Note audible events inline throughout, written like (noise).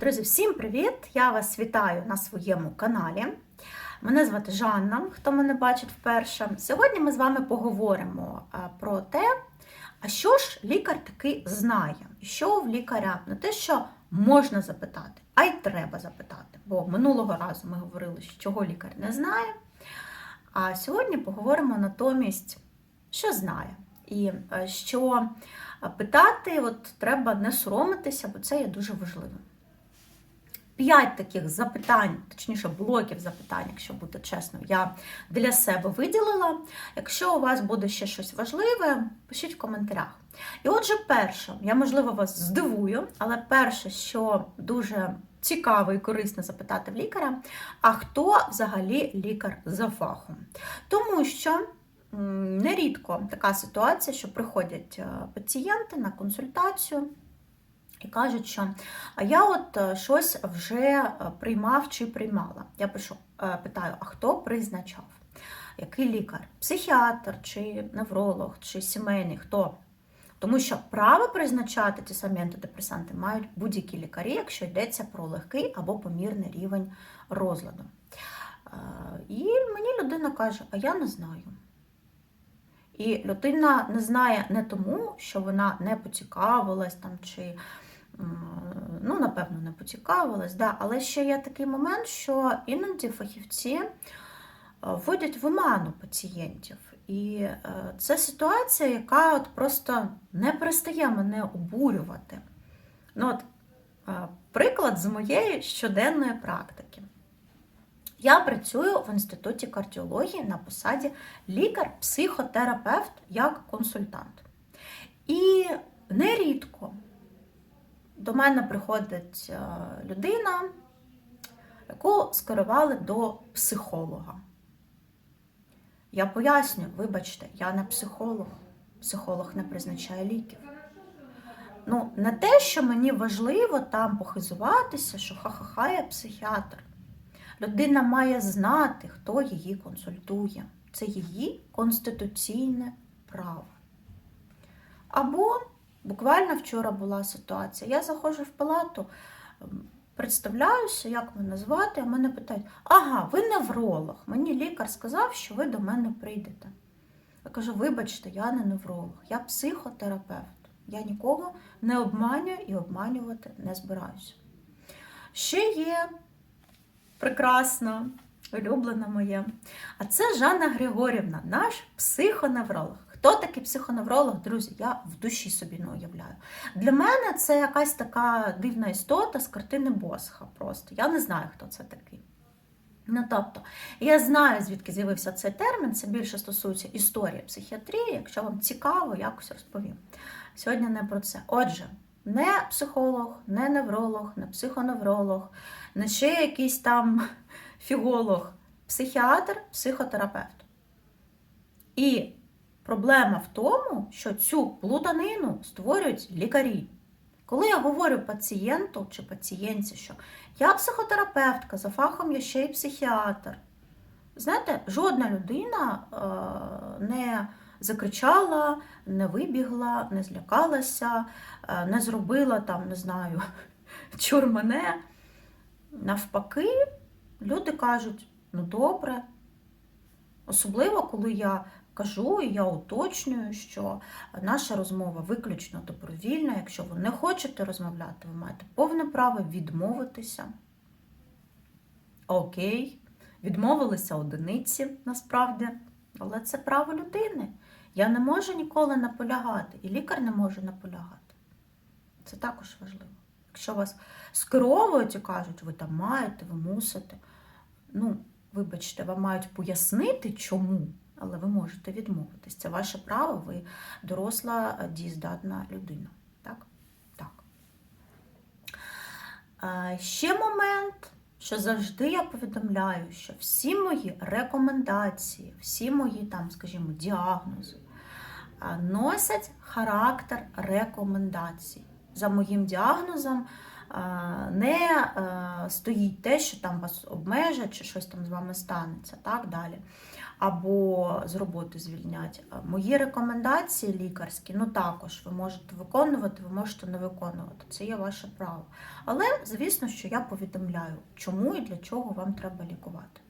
Друзі, всім привіт! Я вас вітаю на своєму каналі. Мене звати Жанна, хто мене бачить вперше. Сьогодні ми з вами поговоримо про те, а що ж лікар таки знає, що в лікаря не те, що можна запитати, а й треба запитати. Бо минулого разу ми говорили, що чого лікар не знає. А сьогодні поговоримо натомість, що знає. І е, що питати от, треба не соромитися, бо це є дуже важливим. П'ять таких запитань, точніше, блоків запитань, якщо бути чесно, я для себе виділила. Якщо у вас буде ще щось важливе, пишіть в коментарях. І отже, перше, я, можливо, вас здивую, але перше, що дуже цікаво і корисно запитати в лікаря, а хто взагалі лікар за фахом? Тому що. Нерідко така ситуація, що приходять пацієнти на консультацію і кажуть, що а я от щось вже приймав чи приймала. Я пишу, питаю, а хто призначав? Який лікар? Психіатр, чи невролог, чи сімейний, хто? Тому що право призначати ті самі антидепресанти мають будь-які лікарі, якщо йдеться про легкий або помірний рівень розладу. І мені людина каже, а я не знаю. І людина не знає не тому, що вона не поцікавилась там, чи, ну, напевно, не поцікавилась, да, але ще є такий момент, що іноді фахівці вводять в оману пацієнтів. І це ситуація, яка от просто не перестає мене обурювати. Ну, от, Приклад з моєї щоденної практики. Я працюю в інституті кардіології на посаді лікар-психотерапевт як консультант. І нерідко до мене приходить людина, яку скерували до психолога. Я пояснюю, вибачте, я не психолог, психолог не призначає ліків. Ну, не те, що мені важливо там похизуватися, що ха-ха-ха, я психіатр. Людина має знати, хто її консультує. Це її конституційне право. Або буквально вчора була ситуація. Я заходжу в палату, представляюся, як мене звати, а мене питають: ага, ви невролог. Мені лікар сказав, що ви до мене прийдете. Я кажу, вибачте, я не невролог, я психотерапевт. Я нікого не обманюю і обманювати не збираюся. Ще є прекрасна, улюблена моя. А це Жанна Григорівна, наш психоневролог. Хто такий психоневролог, друзі, я в душі собі не уявляю. Для мене це якась така дивна істота з картини Босха. Просто. Я не знаю, хто це такий. Ну, тобто, я знаю, звідки з'явився цей термін, це більше стосується історії психіатрії, якщо вам цікаво, якось розповім. Сьогодні не про це. Отже, не психолог, не невролог, не психоневролог, не ще якийсь там фіголог, психіатр, психотерапевт. І проблема в тому, що цю плутанину створюють лікарі. Коли я говорю пацієнту чи пацієнтці, що я психотерапевтка, за фахом я ще й психіатр, знаєте, жодна людина е, не закричала, не вибігла, не злякалася, е, не зробила там, не знаю, (laughs) чур мене. Навпаки, люди кажуть, ну добре. Особливо, коли я кажу і я уточнюю, що наша розмова виключно добровільна. Якщо ви не хочете розмовляти, ви маєте повне право відмовитися. Окей, відмовилися одиниці насправді, але це право людини. Я не можу ніколи наполягати, і лікар не може наполягати. Це також важливо. Якщо вас скеровують і кажуть, ви там маєте, ви мусите. Ну, вибачте, вам мають пояснити, чому, але ви можете відмовитись. Це ваше право, ви доросла, дієздатна людина. Так? Так. Ще момент, що завжди я повідомляю, що всі мої рекомендації, всі мої, там, скажімо, діагнози носять характер рекомендацій. За моїм діагнозом не е, стоїть те, що там вас обмежать, чи щось там з вами станеться, так далі. Або з роботи звільнять. Мої рекомендації лікарські, ну також ви можете виконувати, ви можете не виконувати. Це є ваше право. Але, звісно, що я повідомляю, чому і для чого вам треба лікувати.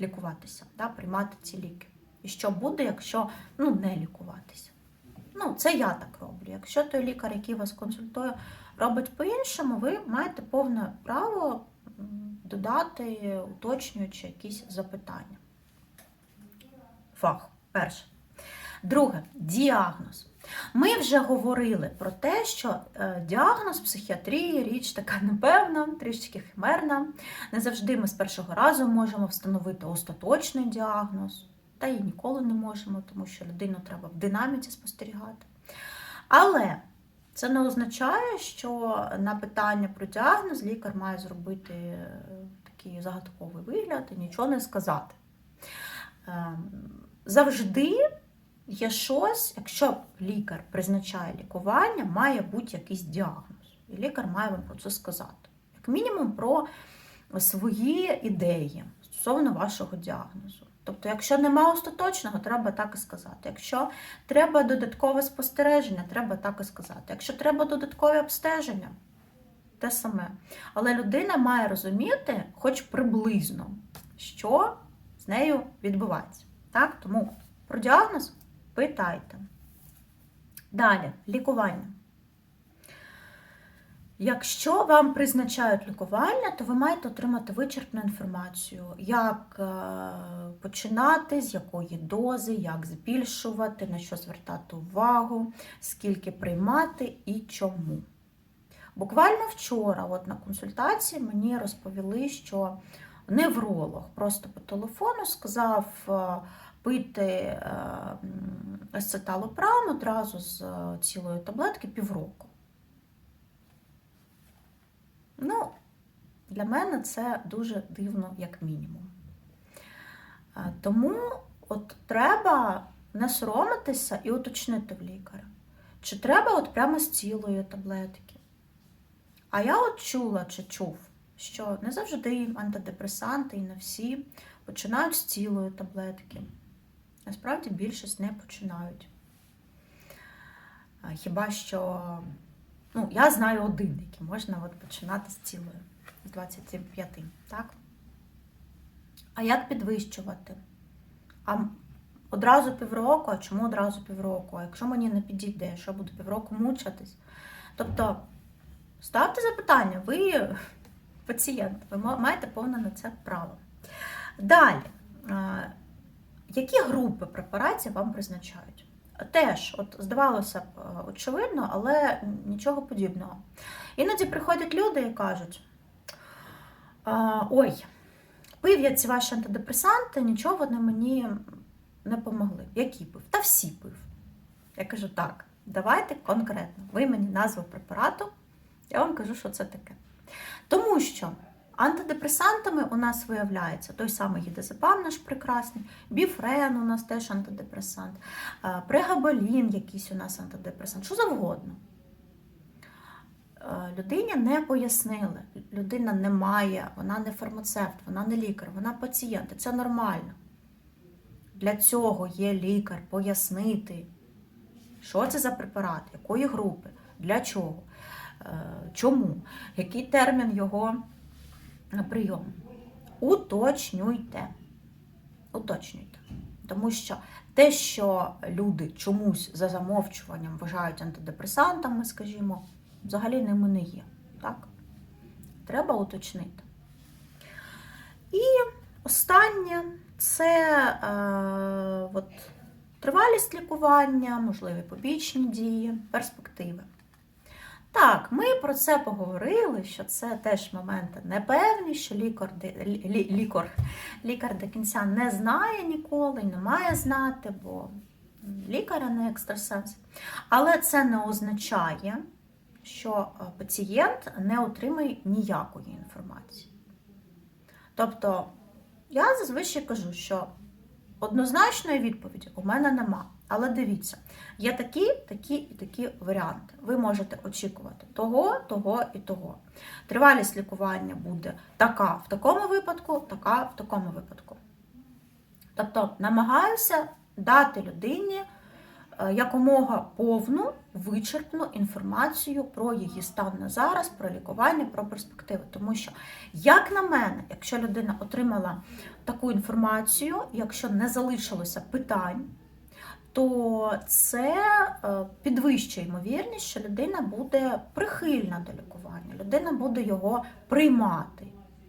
Лікуватися, да, приймати ці ліки. І що буде, якщо ну, не лікуватися. Ну, це я так роблю. Якщо той лікар, який вас консультує, робить по-іншому, ви маєте повне право додати, уточнюючи якісь запитання. Фах. Перше. Друге діагноз. Ми вже говорили про те, що е, діагноз психіатрії річ така непевна, трішки химерна. Не завжди ми з першого разу можемо встановити остаточний діагноз, та і ніколи не можемо, тому що людину треба в динаміці спостерігати. Але це не означає, що на питання про діагноз лікар має зробити е, такий загадковий вигляд і нічого не сказати. Ем, Завжди є щось, якщо лікар призначає лікування, має бути якийсь діагноз. І лікар має вам про це сказати. Як мінімум, про свої ідеї стосовно вашого діагнозу. Тобто, якщо нема остаточного, треба так і сказати. Якщо треба додаткове спостереження, треба так і сказати. Якщо треба додаткове обстеження, те саме. Але людина має розуміти, хоч приблизно, що з нею відбувається. Так? Тому про діагноз питайте. Далі, лікування. Якщо вам призначають лікування, то ви маєте отримати вичерпну інформацію, як е, починати, з якої дози, як збільшувати, на що звертати увагу, скільки приймати і чому. Буквально вчора, от на консультації, мені розповіли, що невролог просто по телефону сказав е, пити е, есцеталопрам одразу з цілої таблетки півроку. Ну, для мене це дуже дивно, як мінімум. Тому от треба не соромитися і уточнити в лікаря, чи треба от прямо з цілої таблетки. А я от чула чи чув, що не завжди антидепресанти і не всі починають з цілої таблетки. Насправді більшість не починають. Хіба що, ну, я знаю один, який можна от починати з цілої, з 25, так? А як підвищувати? А одразу півроку, а чому одразу півроку? А якщо мені не підійде, що буду півроку мучитись? Тобто, ставте запитання, ви (laughs) пацієнт, ви маєте повне на це право. Далі, які групи препаратів вам призначають? Теж, от здавалося б, е, очевидно, але нічого подібного. Іноді приходять люди і кажуть: ой, пив я ці ваші антидепресанти, нічого вони мені не помогли. Які пив? Та всі пив. Я кажу, так, давайте конкретно. Ви мені назву препарату, я вам кажу, що це таке. Тому що антидепресантами у нас виявляється той самий гідезепам наш прекрасний, біфрен у нас теж антидепресант, е, прегабалін якийсь у нас антидепресант, що завгодно. Е, Людині не пояснили, людина не має, вона не фармацевт, вона не лікар, вона пацієнт. Це нормально. Для цього є лікар пояснити, що це за препарат, якої групи, для чого, е, чому, який термін його прийом. Уточнюйте. Уточнюйте. Тому що те, що люди чомусь за замовчуванням вважають антидепресантами, скажімо, взагалі ними не є. Так? Треба уточнити. І останнє це е, от, тривалість лікування, можливі побічні дії, перспективи. Так, ми про це поговорили, що це теж моменти непевні, що лікар, лі- лі- лікар, лікар до кінця не знає ніколи, не має знати, бо лікар, а не екстрасенс. Але це не означає, що е, пацієнт не отримає ніякої інформації. Тобто, я зазвичай кажу, що однозначної відповіді у мене нема. Але дивіться, є такі, такі і такі варіанти. Ви можете очікувати того, того і того. Тривалість лікування буде така в такому випадку, така в такому випадку. Тобто намагаюся дати людині е, якомога повну вичерпну інформацію про її стан на зараз, про лікування, про перспективи. Тому що, як на мене, якщо людина отримала таку інформацію, якщо не залишилося питань, то це е, підвищує ймовірність, що людина буде прихильна до лікування, людина буде його приймати.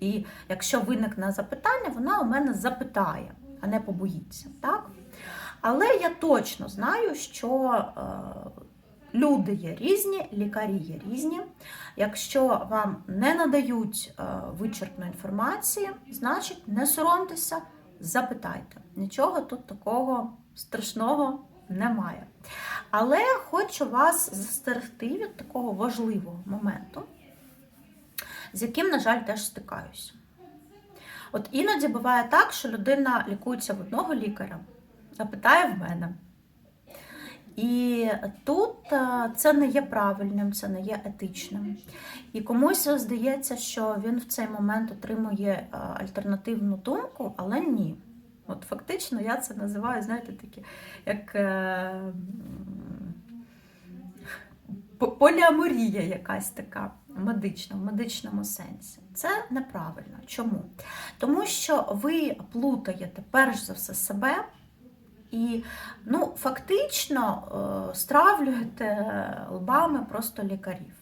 І якщо виникне запитання, вона у мене запитає, а не побоїться. Так? Але я точно знаю, що е, люди є різні, лікарі є різні. Якщо вам не надають е, вичерпної інформації, значить не соромтеся, запитайте. Нічого тут такого страшного немає. Але хочу вас застерегти від такого важливого моменту, з яким, на жаль, теж стикаюся. От іноді буває так, що людина лікується в одного лікаря, а питає в мене. І тут е, це не є правильним, це не є етичним. І комусь здається, що він в цей момент отримує е, альтернативну думку, але ні. От фактично я це називаю, знаєте, такі, як е, поліаморія якась така медична, в медичному сенсі. Це неправильно. Чому? Тому що ви плутаєте перш за все себе і ну, фактично е, стравлюєте лбами просто лікарів.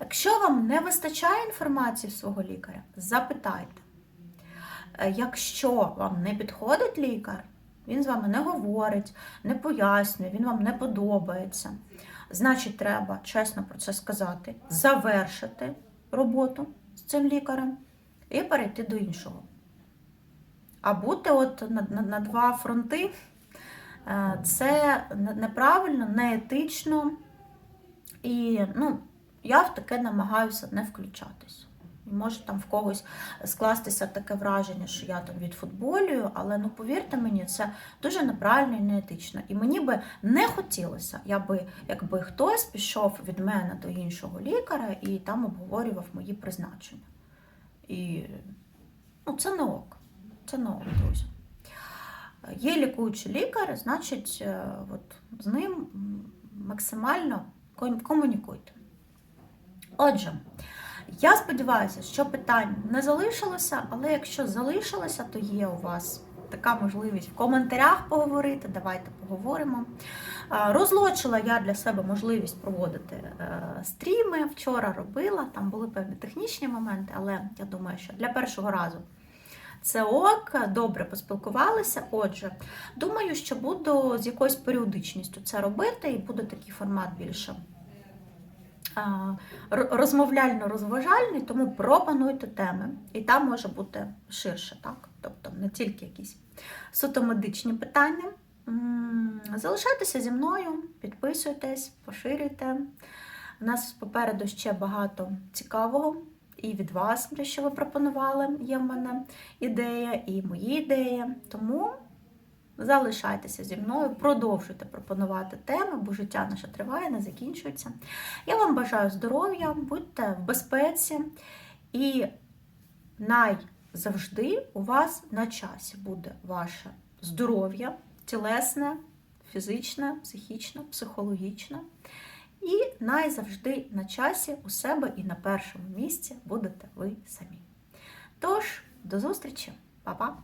Якщо вам не вистачає інформації свого лікаря, запитайте. Е, Якщо вам не підходить лікар, він з вами не говорить, не пояснює, він вам не подобається. Значить, треба чесно про це сказати, завершити роботу з цим лікарем і перейти до іншого. А бути от на, на, на два фронти е, це неправильно, неетично. І ну, я в таке намагаюся не включатись. Може там в когось скластися таке враження, що я там відфутболюю, але ну повірте мені, це дуже неправильно і неетично. І мені би не хотілося, я би, якби хтось пішов від мене до іншого лікаря і там обговорював мої призначення. І ну, це не ок. Це не ок, друзі. Є лікуючий лікар, значить, е, от, з ним максимально комунікуйте. Отже, я сподіваюся, що питань не залишилося, але якщо залишилося, то є у вас така можливість в коментарях поговорити. Давайте поговоримо. Розлочила я для себе можливість проводити е, стріми. Вчора робила, там були певні технічні моменти, але я думаю, що для першого разу це ок, добре поспілкувалися. Отже, думаю, що буду з якоюсь періодичністю це робити, і буде такий формат більше розмовляльно-розважальний, тому пропонуйте теми. І там може бути ширше, так? Тобто не тільки якісь суто медичні питання. Залишайтеся зі мною, підписуйтесь, поширюйте. У нас попереду ще багато цікавого. І від вас, те, що ви пропонували, є в мене ідея, і мої ідеї. Тому залишайтеся зі мною, продовжуйте пропонувати теми, бо життя наше триває, не закінчується. Я вам бажаю здоров'я, будьте в безпеці і найзавжди у вас на часі буде ваше здоров'я, тілесне, фізичне, психічне, психологічне. І найзавжди на часі у себе і на першому місці будете ви самі. Тож, до зустрічі, Па-па!